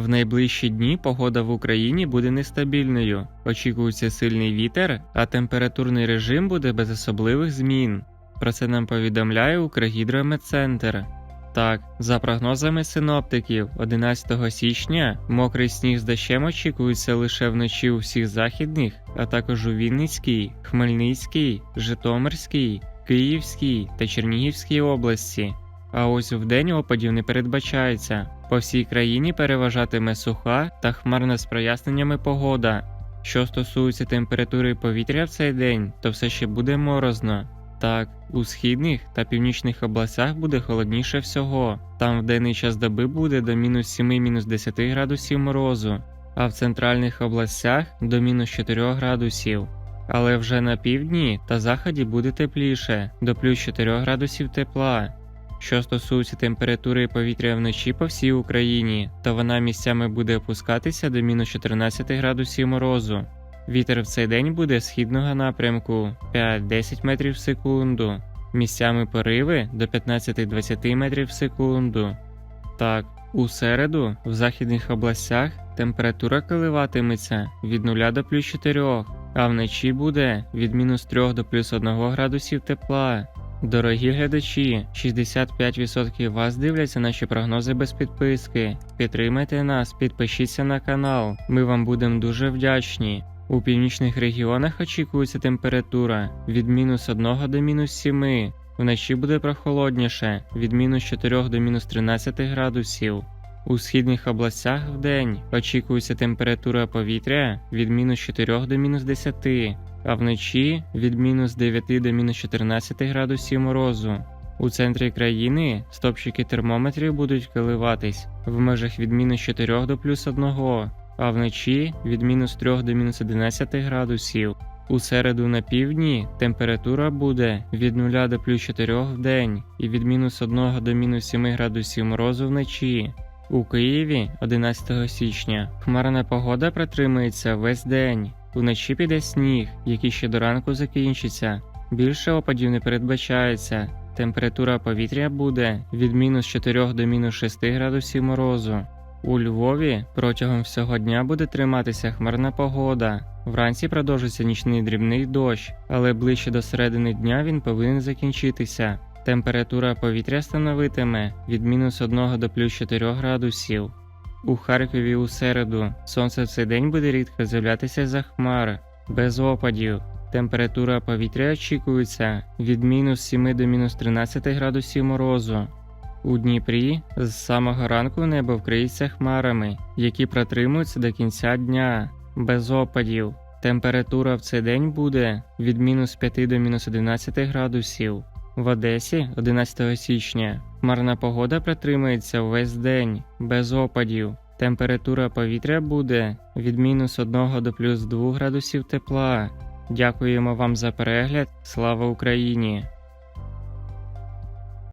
В найближчі дні погода в Україні буде нестабільною. Очікується сильний вітер, а температурний режим буде без особливих змін. Про це нам повідомляє Укргідрометцентр. Так, за прогнозами синоптиків, 11 січня мокрий сніг з дощем очікується лише вночі у всіх західних, а також у Вінницькій, Хмельницькій, Житомирській, Київській та Чернігівській області. А ось вдень опадів не передбачається. По всій країні переважатиме суха та хмарна з проясненнями погода. Що стосується температури повітря в цей день, то все ще буде морозно. Так, у східних та північних областях буде холодніше всього. Там в денний час доби буде до мінус 7-10 градусів морозу, а в центральних областях до мінус 4 градусів. Але вже на півдні та заході буде тепліше, до плюс 4 градусів тепла. Що стосується температури повітря вночі по всій Україні, то вона місцями буде опускатися до мінус 14 градусів морозу. Вітер в цей день буде східного напрямку 5-10 метрів в секунду, місцями пориви до 15-20 метрів в секунду. Так, у середу в західних областях температура коливатиметься від 0 до плюс 4, а вночі буде від мінус 3 до плюс 1 градусів тепла. Дорогі глядачі, 65% вас дивляться наші прогнози без підписки. Підтримайте нас, підпишіться на канал. Ми вам будемо дуже вдячні. У північних регіонах очікується температура від мінус 1 до мінус 7. Вночі буде прохолодніше від мінус 4 до мінус 13 градусів. У східних областях вдень очікується температура повітря від мінус 4 до мінус 10, а вночі від мінус 9 до мінус 14 градусів морозу. У центрі країни стопчики термометрів будуть коливатись в межах від мінус 4 до плюс 1, а вночі від мінус 3 до мінус 11 градусів. У середу на півдні температура буде від 0 до плюс 4 в день і від мінус 1 до мінус 7 градусів морозу вночі. У Києві 11 січня хмарна погода протримається весь день. Вночі піде сніг, який ще до ранку закінчиться. Більше опадів не передбачається. Температура повітря буде від мінус 4 до мінус 6 градусів морозу. У Львові протягом всього дня буде триматися хмарна погода. Вранці продовжиться нічний дрібний дощ, але ближче до середини дня він повинен закінчитися. Температура повітря становитиме від мінус 1 до плюс 4 градусів. У Харкові у середу сонце в цей день буде рідко з'являтися за хмар, без опадів. Температура повітря очікується від мінус 7 до мінус 13 градусів морозу. У Дніпрі з самого ранку небо вкриється хмарами, які протримуються до кінця дня, без опадів. Температура в цей день буде від мінус 5 до мінус 11 градусів. В Одесі 11 січня хмарна погода протримається весь день, без опадів. Температура повітря буде від мінус 1 до плюс 2 градусів тепла. Дякуємо вам за перегляд. Слава Україні!